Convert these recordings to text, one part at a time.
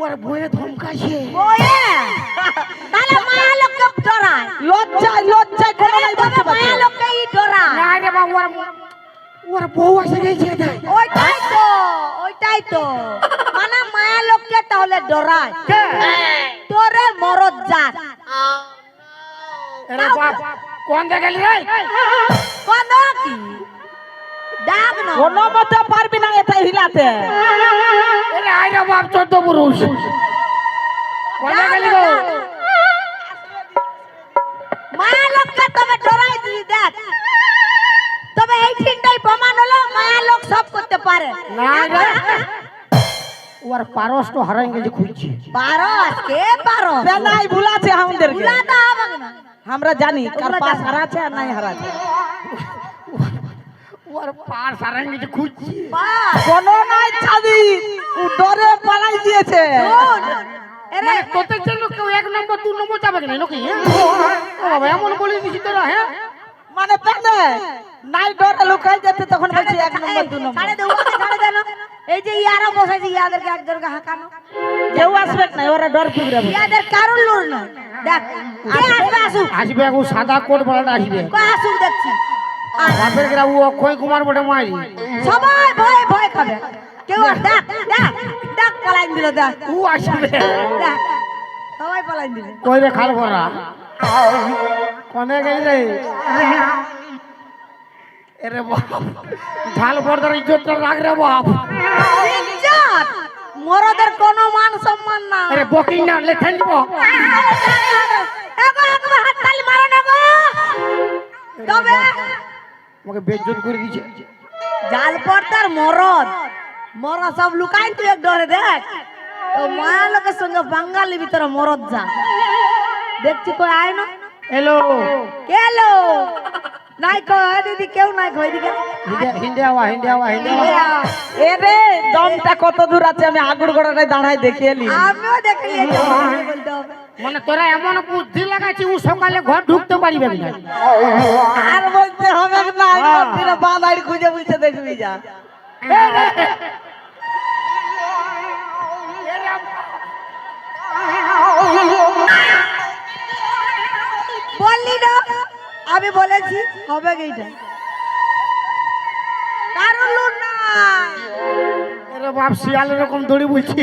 ওর বয়ে ধমকাছে ওয়ে তাহলে মায়া লোককে ডরায়। লজ্জায় লজ্জায় কোনো নাই বলতে পারছে মায়া। লোককে ই ডরায়। না রে বাবা ওর ওর বউ এসে গেছে দেখ ওইটাই তো ওইটাই তো। মানে মায়া লোককে তাহলে ডরায়। কে? তোরে মরদ জাত। আরে বাপ কোন জায়গায় রে? কত কি? কোনো মতে পারবি না এটা হিলাতে। বাপ চোদ্দ পুরুষ। কোন জায়গায় গো? মায়া লোককে তবে ডরাই দিই দেখ। তবে এই তিনটাই প্রমাণ হলো মায়া লোক সব করতে পারে। না ওর পারস তো হারাই গেছে খুঁজছে। বারো আজকে বারো বেলাই ভুলাছে আমাদেরকে। বুলাতে হবে না। আমরা জানি কার তোমরা পাস। হারাছে আর নাই হারাছে ওর পার হারাই গেছে খুঁজছে। কোনো নাই ছাদি। ও ডরে পালাই দিয়েছে। এরে মানে তোদের জন্য কেউ এক নম্বর দু নম্বর যাবে না নাকি? হ্যাঁ? বাবা এমন বলে দিছি তোরা হ্যাঁ? মানে পেনে নাই ডরে লুকাই যেতে তখন বলছি এক নম্বর দু এই যে ইয়ারা বসেছে ইয়াদেরকে একজনকে হাঁকানো। কেউ আসবে না ওরা ডর ফিরবে ইয়াদের কারণ লুর না দেখ আসবে আসুক। আসবে ও সাদা কোট বলাটা আসবে। আসুক দেখছি। বাপের গ্রা ও অক্ষয় কুমার বটে মারি। সবাই ভয় ভয় খাবে। কেউ আর দেখ দেখ দেখ পলাইন দিল দেখ। ও আসবে। সবাই পলাইন দিল। কই রে খাল ভরা? কোনে গেলি রে? এরে বাপ ঝাল বর্দার ইজ্জতটা রাখ রে বাপ। ইজ্জত? মরদের কোনো মান সম্মান না। আরে বকিং না লেখেন দিব। এগো একবার হাততালি মারো না গো। তবে আমাকে বেজ্জত করে দিছে জাল পড়তার মরদ। মরা সব লুকাই তুই এক ডরে দেখ। ও মায়া লোকের সঙ্গে বাঙালি ভিতরে মরদ যা। দেখছি কই আয় না। হ্যালো কেলো নাই কই দিদি কেউ নাই কই দিকে হিন্দি আওয়া হিন্দি আওয়া হিন্দি আওয়া এ রে দমটা কত দূর আছে? আমি আগুর গোড়াটায় দাঁড়ায় দেখে এলি আমিও হবে। মানে তোরা এমন বুদ্ধি লাগাচ্ছি ও সকালে ঘর ঢুকতে পারিবে না। আর বলতে হবে না মন্দিরে বাঁধাই খুঁজে বুঝে দেখবি যা। বললি না আমি বলেছি হবে এইটা কারণ আরে বাপ শিয়াল এরকম দড়ি বলছি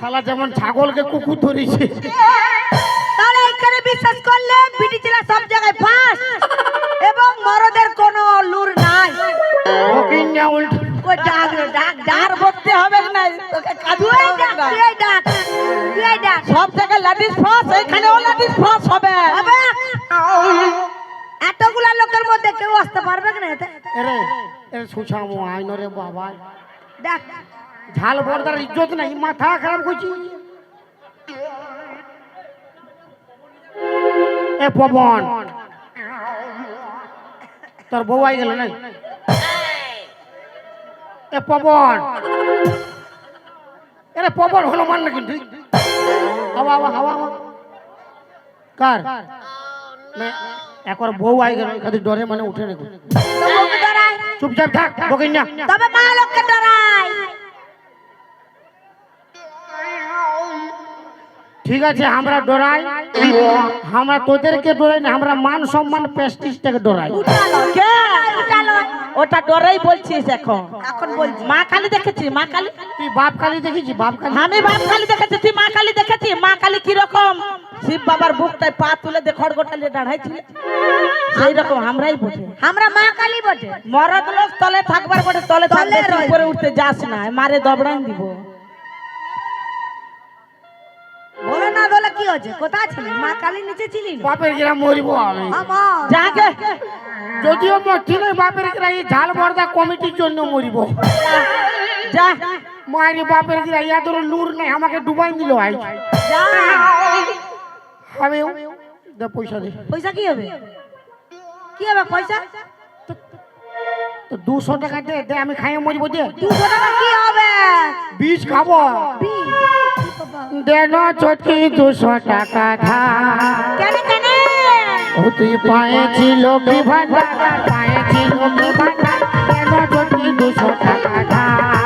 শালা যেমন ছাগলকে কুকুর ধরেছে। তাহলে এখানে বিশ্বাস করলে বিটি জেলা সব জায়গায় ফাঁস এবং মরদের কোনো লুর নাই। ডাক ডাক আর হবে না তোকে ডাক তুই ডাক তুই ডাক। সব জায়গায় লাঠিস ফাঁস এখানেও লাঠিস ফাঁস হবে। হবে? এতগুলা লোকের মধ্যে কেউ আসতে পারবে না? এতে এরে এরে সুছামো আইন রে বাবা। ডাক ঝাল বর্দার ইজ্জত নাই মাথা খারাপ করছি। এ পবন তোর বউ আই গেল নাই? এ পবন এরে পবন হলো মান না কিন্তু হাওয়া হাওয়া হাওয়া কার? একবার বউ আই গেল খালি ডরে মানে উঠে রেখো চুপচাপ থাক বকিন না তবে মা লোককে ডরায়। ঠিক আছে আমরা ডরাই। আমরা তোদেরকে ডরাই না আমরা মান সম্মান প্রেস্টিজটাকে ডরাই। ওটা ডরেই বলছিস এখন। এখন বলছি। মা কালী দেখেছি মা কালী? তুই বাপ কালী দেখেছি বাপ কালী? আমি বাপ কালী দেখেছি তুই মা কালী দেখেছি? মা কালী কীরকম? শিব বাবার বুকটায় পা তুলে দিয়ে খড়গোটালে দাঁড়াইছিল। সেই রকম আমরাই বটে। আমরা মা কালী বটে। মরদ লোক তলে থাকবার বটে তলে তলে থাকলে উপরে উঠতে যাস না মারে দবড়ান দিব। বলে না বলে কি হচ্ছে কোথায় ছিলি? মা কালী নিচে ছিলি বাপের গ্রাম মরিব আমি। যাকে যদিও মরছি না বাপের গ্রাম এই ঝাল বর্দা কমিটির জন্য মরিব। যা। মায়ের বাপের গ্রাম ইয়া তোর লুর নাই আমাকে ডুবাই দিল ভাই যা। আমি পয়সা দে। পয়সা কি হবে? কি হবে পয়সা? দুশো টাকা দে দে আমি খাইয়ে মরিব দে। দুশো টাকা কি হবে? বীজ খাব। বি- কি বাবা? দে না চটকি দুশো টাকা ধার তুই পায়েছি লক্ষ্মী ভান্ডার পায়েছি ভান্ডার কেন যদি দুশো টাকা ধার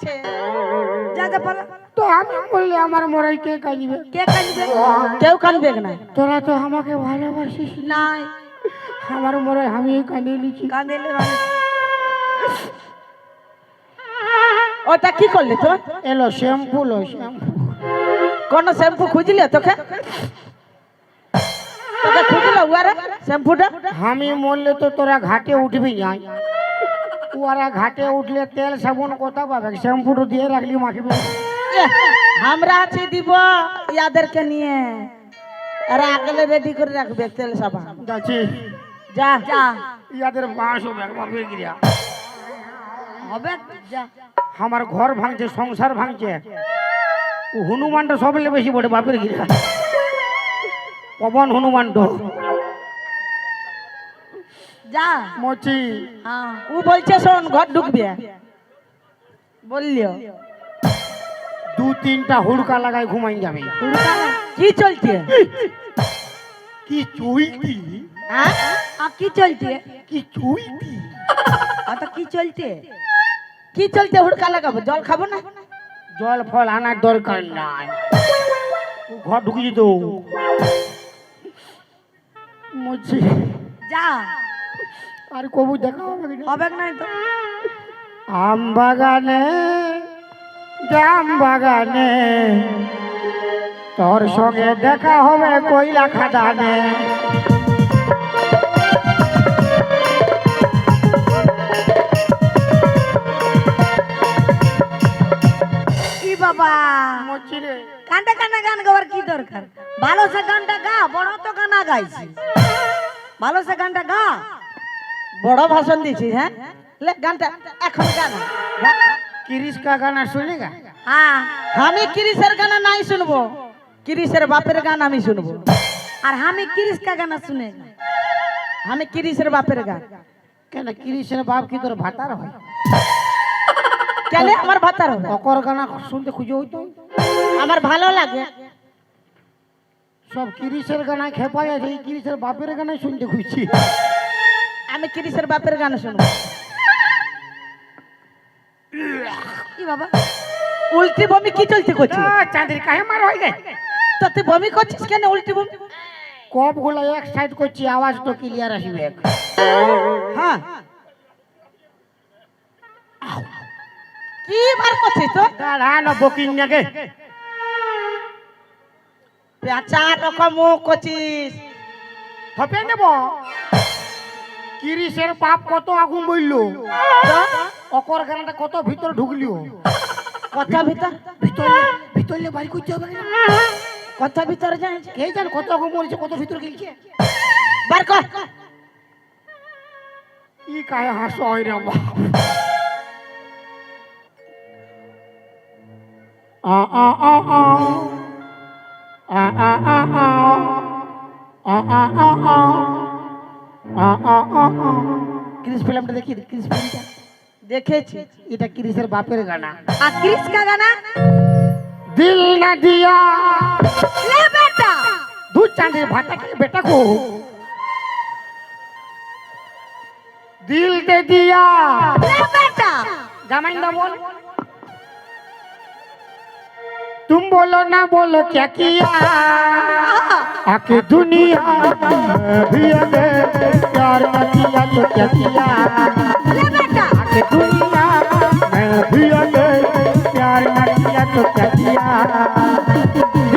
ফের কাঁদছে যা যা পালা। তো আমি বললে আমার মরাই কে কাঁদবে? কে কেউ কাঁদবে না। তোরা তো আমাকে ভালোবাসিস নাই। আমার মরাই আমি কাঁদিলে। ওটা কি করলি তো এলো শ্যাম্পু লো শ্যাম্পু। কোন শ্যাম্পু খুঁজলি তোকে? তোকে খুঁজল উয়ারে শ্যাম্পুটা? আমি মরলে তো তোরা ঘাটে উঠবি যাই ওরা ঘাটে উঠলে তেল সাবুন কোথা পাবে? শ্যাম্পুটা দিয়ে রাখলি মাখবি আমরা আছি দিব ইয়াদেরকে নিয়ে। এরা আগলে রেডি করে রাখবে তেল সাবান। যাচ্ছি। যা যা। ইয়াদের বাঁশ হবে মাখবে গিয়া হবে? যা। আমার ঘর ভাঙছে সংসার ভাঙছে। হনুমানটা সবলে বেশি বটে বাপের গিরা পবন হনুমানটা যা। মচি হ্যাঁ। ও বলছে শোন ঘর ঢুকবে। বললিও। দু তিনটা হুড়কা লাগাই ঘুমাই যাবে। কি চলছে? কি চুইতি? হ্যাঁ? আর কি চলছে? কি চুইতি? আর তো কি চলছে? কি চলছে হুড়কা লাগাবো? জল খাব না? জল ফল আনার দরকার নাই। ঘর ঢুকে যেত মচি যা। আর কবু দেখা হবে? হবে নাই তো। আম বাগানে জাম বাগানে তোর সঙ্গে দেখা হবে কইলা খাদানে। বাবা? গান গাওয়ার কি দরকার? ভালো সে গানটা গা বড় তো গানা গাইছি। ভালো সে গানটা গা। বড় ভাষণ দিছি হ্যাঁ? লে গানটা এখন গান। কিরিশ কা গানা শুনেগা হ্যাঁ। আমি কিরিশের গানা নাই শুনব। কিরিশের বাপের গান আমি শুনব। আর আমি কিরিস কা গানা শুনে। আমি কিরিশের বাপের গান। কেন কিরিশের বাপ কি তোর ভাতার হয়? কেন আমার ভাতার হবে অকর গানা শুনতে খুঁজে হইতো? আমার ভালো লাগে। সব কিরিশের গানা খেপা আছে এই কিরিশের বাপের গানাই শুনতে খুঁজছি। আমি কিরিসের বাপের গান শুনব। কি বাবা? উল্টি বমি কি চলছে করছি? চাঁদের কাহে মার হয়ে গে তো তুই বমি করছিস কেন উল্টি বমি? কপগুলো এক সাইড করছি আওয়াজ তো ক্লিয়ার আসবে হ্যাঁ। কি বার করছিস তো দাঁড়া না বকিং নাগে পেঁচা রকম করছিস। থপে নেব। কিরিশের পাপ কত আগুন বইল? তো অকর গানাটা কত ভিতর ঢুকলিও কথা ভিতর? ভিতরে? ভিতরে বাড়ি করতে হবে কথা ভিতরে জানিস কে জান কত আগুন মরেছে কত ভিতর গেলছে? বার কর। ই কাহে হাস হয় রে বাপ। আ আ আ আ আ আ আ আ। আ আ আ আ। আ আ আ আ। ক্রিস ফিল্মটা দেখি ক্রিস ফিল্মটা। দেখেছি। এটা ক্রিসের বাপের গানা। আর ক্রিস কা গানা? দিল না দিয়া। লে বেটা! দু চাঁদের ভাতা কে বেটা কো দিল দে দিয়া। লে বেটা! জামাইন দা বল। तुम बोलो ना बोलो क्या किया आके दुनिया भी अगर प्यार न किया तो क्या किया आके दुनिया मैं भी अगर प्यार न किया तो क्या किया